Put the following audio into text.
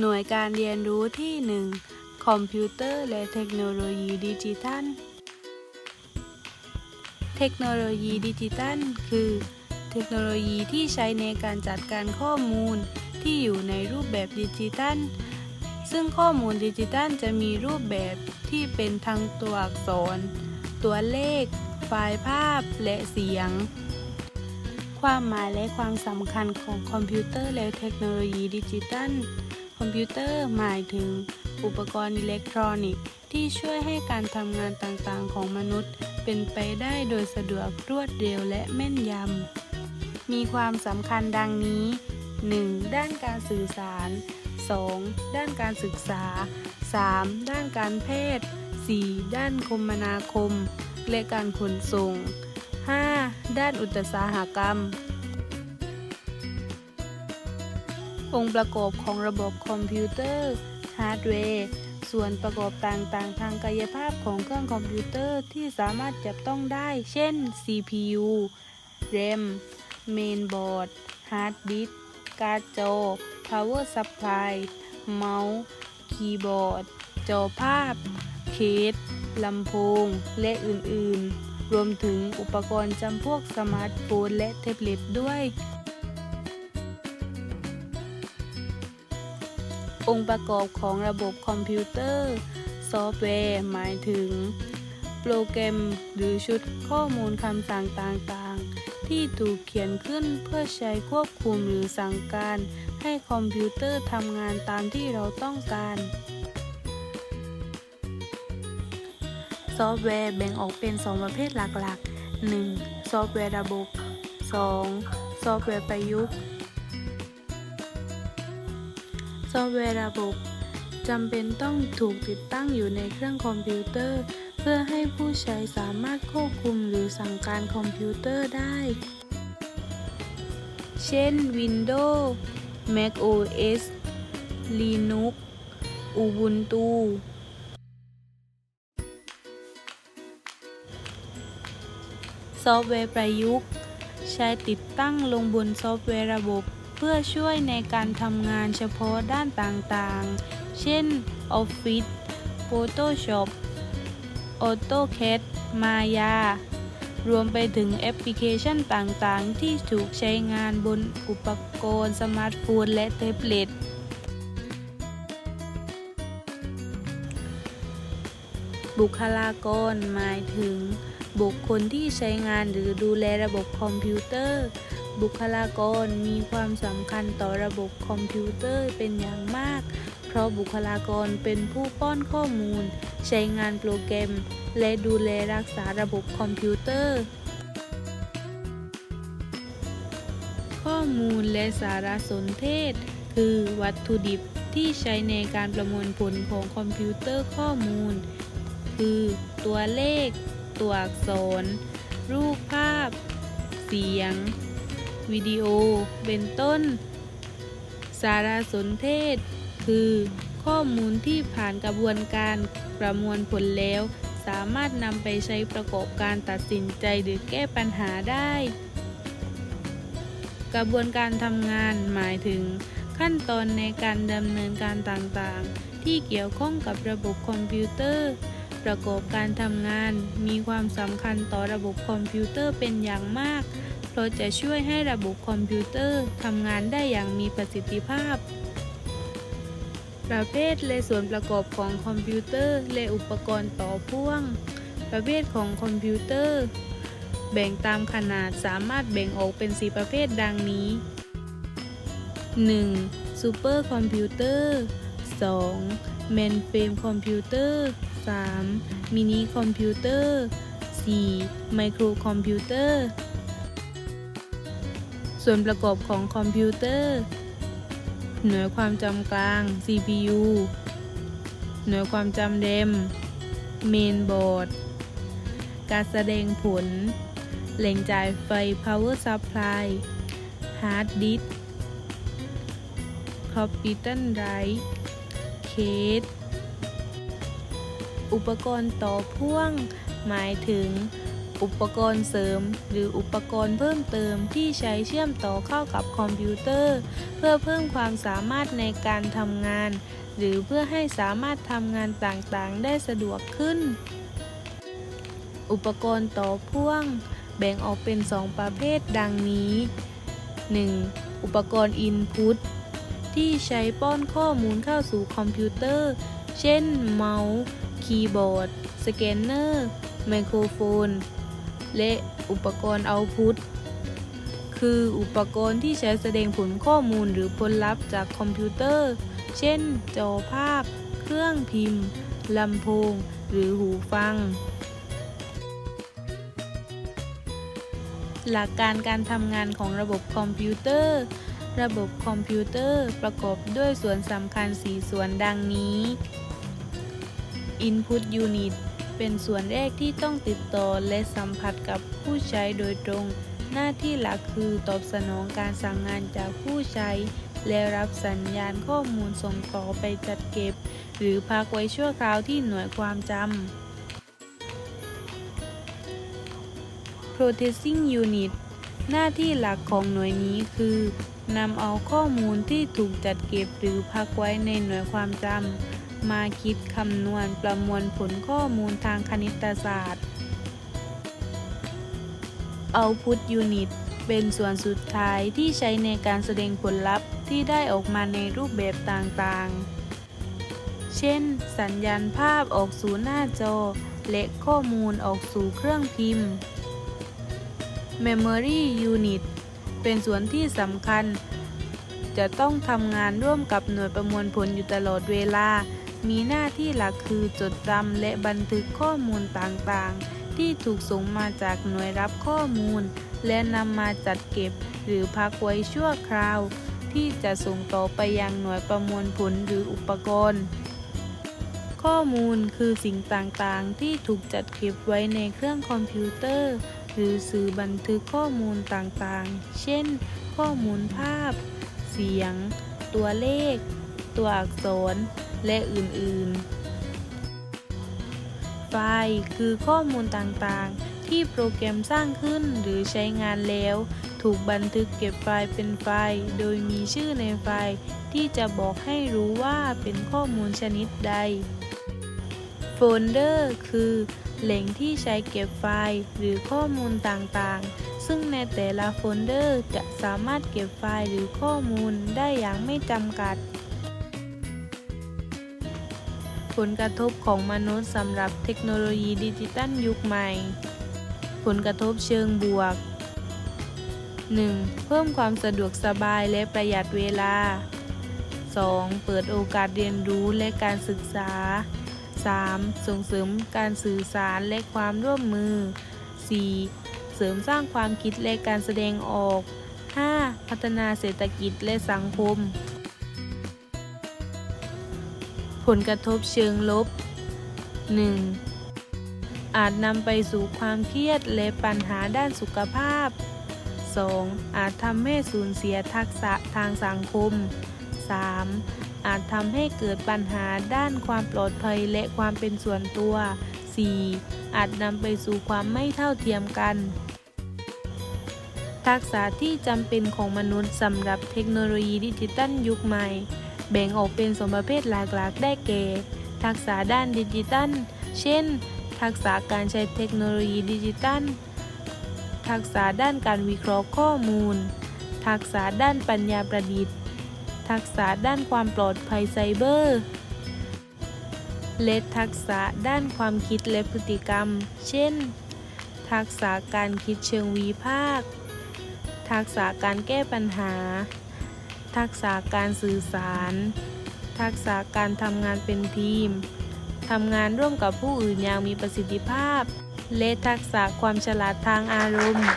หน่วยการเรียนรู้ที่ 1 คอมพิวเตอร์และเทคโนโลยีดิจิทัล เทคโนโลยีดิจิทัล คือ เทคโนโลยีที่ใช้ในการจัดการข้อมูลที่อยู่ในรูปแบบดิจิทัล ซึ่งข้อมูลดิจิทัลจะมีรูปแบบที่เป็นทั้งตัวอักษร ตัวเลข ไฟล์ภาพ และเสียง ความหมายและความสำคัญของคอมพิวเตอร์และเทคโนโลยีดิจิทัล อมพิวเตอร์หมายถึง อุปกรณ์อิเล็กทรอนิกส์ ที่ช่วยให้การทำงานต่างๆ ของมนุษย์ เป็นไปได้โดยสะดวกรวดเร็วและแม่นยำ มีความสำคัญดังนี้ 1. ด้านการสื่อสาร 2. ด้านการศึกษา 3. ด้านการแพทย์ 4. ด้านคมนาคม และการขนส่ง 5. ด้านอุตสาหกรรม องค์ประกอบของระบบคอมพิวเตอร์ฮาร์ดแวร์ส่วนประกอบต่างๆ ทางกายภาพของเครื่องคอมพิวเตอร์ที่สามารถจับต้องได้ เช่น CPU RAM Mainboard Hard Disk การ์ดจอ Power Supply เมาส์ คีย์บอร์ด จอภาพ เคส ลำโพง และอื่นๆ รวมถึงอุปกรณ์จำพวกสมาร์ทโฟนและแท็บเล็ตด้วย องค์ประกอบของระบบคอมพิวเตอร์ ซอฟต์แวร์ หมายถึง โปรแกรมหรือชุดข้อมูลคำสั่งต่างๆ ที่ถูกเขียนขึ้นเพื่อใช้ควบคุมหรือสั่งการ ให้คอมพิวเตอร์ทำงานตามที่เราต้องการ ซอฟต์แวร์แบ่งออกเป็น 2 ประเภทหลักๆ 1. ซอฟต์แวร์ระบบ 2. ซอฟต์แวร์ประยุกต์ อฟต์แวร์ระบบจำเป็นต้องถูกติดตั้งอยู่ในเครื่องคอมพิวเตอร์ เพื่อให้ผู้ใช้สามารถควบคุมหรือสั่งการคอมพิวเตอร์ได้ เช่น Windows Mac OS Linux Ubuntu ซอฟต์แวร์ประยุกต์ ใช้ติดตั้งลงบนซอฟต์แวร์ระบบ เพื่อช่วยในการทำงานเฉพาะด้านต่างๆ เช่น Office Photoshop AutoCAD Maya รวมไปถึงแอปพลิเคชันต่างๆ ที่ถูกใช้งานบนอุปกรณ์สมาร์ทโฟนและแท็บเล็ต บุคลากรหมายถึงบุคคลที่ใช้งานหรือดูแลระบบคอมพิวเตอร์ บุคลากรมีความสำคัญต่อระบบคอมพิวเตอร์เป็นอย่างมาก เพราะบุคลากรเป็นผู้ป้อนข้อมูล ใช้งานโปรแกรม และดูแลรักษาระบบคอมพิวเตอร์ ข้อมูลและสารสนเทศ คือวัตถุดิบที่ใช้ในการประมวลผลของคอมพิวเตอร์ข้อมูล คือตัวเลข ตัวอักษร รูปภาพ เสียง วิดีโอ เป็นต้น สารสนเทศ คือข้อมูลที่ผ่านกระบวนการประมวลผลแล้ว สามารถนำไปใช้ประกอบการตัดสินใจหรือแก้ปัญหาได้ กระบวนการทำงานหมายถึง ขั้นตอนในการดำเนินการต่างๆ ที่เกี่ยวข้องกับระบบคอมพิวเตอร์ ประกอบการทำงานมีความสำคัญต่อระบบคอมพิวเตอร์เป็นอย่างมาก เพราะจะช่วยให้ระบบคอมพิวเตอร์ทำงานได้อย่างมีประสิทธิภาพ ประเภทและส่วนประกอบของคอมพิวเตอร์และอุปกรณ์ต่อพ่วง ประเภทของคอมพิวเตอร์ แบ่งตามขนาดสามารถแบ่งออกเป็น 4 ประเภทดังนี้ 1. ซูเปอร์คอมพิวเตอร์ 2. เมนเฟรมคอมพิวเตอร์ 3. มินิคอมพิวเตอร์ 4. ไมโครคอมพิวเตอร์ ส่วนประกอบของคอมพิวเตอร์ หน่วยความจำกลาง CPU หน่วยความจำ RAM เมนบอร์ด การแสดงผล แหล่งจ่ายไฟ power supply hard disk คอมพิวเตอร์ไรเคสอุปกรณ์ต่อพ่วง หมายถึง อุปกรณ์เสริม หรืออุปกรณ์เพิ่มเติมที่ใช้เชื่อมต่อเข้ากับคอมพิวเตอร์ เพื่อเพิ่มความสามารถในการทำงาน หรือเพื่อให้สามารถทำงานต่างๆ ได้สะดวกขึ้น อุปกรณ์ต่อพ่วง แบ่งออกเป็น 2 ประเภทดังนี้ 1. อุปกรณ์ Input ที่ใช้ป้อนข้อมูลเข้าสู่คอมพิวเตอร์ เช่น เมาส์ คีย์บอร์ด สแกนเนอร์ ไมโครโฟน และอุปกรณ์ Output คืออุปกรณ์ที่ใช้แสดงผลข้อมูลหรือผลลัพธ์จากคอมพิวเตอร์ เช่น จอภาพ เครื่องพิมพ์ ลำโพง หรือหูฟัง หลักการการทำงานของระบบคอมพิวเตอร์ ระบบคอมพิวเตอร์ประกอบด้วยส่วนสำคัญ 4 ส่วนดังนี้ Input Unit เป็นส่วนแรกที่ต้องติดต่อและสัมผัสกับผู้ใช้โดยตรง หน้าที่หลักคือตอบสนองการสั่งงานจากผู้ใช้ และรับสัญญาณข้อมูลส่งต่อไปจัดเก็บ หรือพักไว้ชั่วคราวที่หน่วยความจำ Processing Unit หน้าที่หลักของหน่วยนี้คือนำเอาข้อมูลที่ถูกจัดเก็บหรือพักไว้ในหน่วยความจำ มาคิดคำนวณประมวลผลข้อมูลทางคณิตศาสตร์ Output Unit เป็นส่วนสุดท้ายที่ใช้ในการแสดงผลลัพธ์ที่ได้ออกมาในรูปแบบต่างๆ เช่น สัญญาณภาพออกสู่หน้าจอ และข้อมูลออกสู่เครื่องพิมพ์ Memory Unit เป็นส่วนที่สำคัญ จะต้องทำงานร่วมกับหน่วยประมวลผลอยู่ตลอดเวลา มีหน้าที่หลักคือจดจำและบันทึกข้อมูลต่างๆ ที่ถูกส่งมาจากหน่วยรับข้อมูล และนำมาจัดเก็บ หรือพักไว้ชั่วคราว ที่จะส่งต่อไปยังหน่วยประมวลผลหรืออุปกรณ์ ข้อมูลคือสิ่งต่างๆ ที่ถูกจัดเก็บไว้ในเครื่องคอมพิวเตอร์ หรือสื่อบันทึกข้อมูลต่างๆ เช่น ข้อมูลภาพ เสียง ตัวเลข ตัวอักษร และอื่นๆ ไฟล์คือข้อมูลต่างๆ ที่โปรแกรมสร้างขึ้นหรือใช้งานแล้ว ถูกบันทึกเก็บไฟล์เป็นไฟล์ โดยมีชื่อในไฟล์ ที่จะบอกให้รู้ว่าเป็นข้อมูลชนิดใด โฟลเดอร์คือแหล่งที่ใช้เก็บไฟล์หรือข้อมูลต่างๆ ซึ่งในแต่ละโฟลเดอร์จะสามารถเก็บไฟล์หรือข้อมูลได้อย่างไม่จำกัด ผลกระทบของมนุษย์สำหรับเทคโนโลยีดิจิตัลยุคใหม่ ผลกระทบเชิงบวก 1. เพิ่มความสะดวกสบายและประหยัดเวลา 2. เปิดโอกาสเรียนรู้และการศึกษา 3. ส่งเสริมการสื่อสารและความร่วมมือ 4. เสริมสร้างความคิดและการแสดงออก 5. พัฒนาเศรษฐกิจและสังคม ผลกระทบเชิงลบ 1. อาจนำไปสู่ความเครียดและปัญหาด้านสุขภาพ 2. อาจทำให้สูญเสียทักษะทางสังคม 3. อาจทำให้เกิดปัญหาด้านความปลอดภัยและความเป็นส่วนตัว 4. อาจนำไปสู่ความไม่เท่าเทียมกัน ทักษะที่จำเป็นของมนุษย์สำหรับเทคโนโลยีดิจิตัลยุคใหม่ แบ่งออกเป็นสองประเภทหลักๆ ได้แก่ ทักษะด้านดิจิตัล เช่น ทักษะการใช้เทคโนโลยีดิจิตัล ทักษะด้านการวิเคราะห์ข้อมูล ทักษะด้านปัญญาประดิษฐ์ ทักษะด้านความปลอดภัยไซเบอร์ และทักษะด้านความคิดและพฤติกรรม เช่น ทักษะการคิดเชิงวิพากษ์ทักษะการแก้ปัญหา ทักษะการสื่อสาร ทักษะการทำงานเป็นทีม ทำงานร่วมกับผู้อื่นอย่างมีประสิทธิภาพ และทักษะความฉลาดทางอารมณ์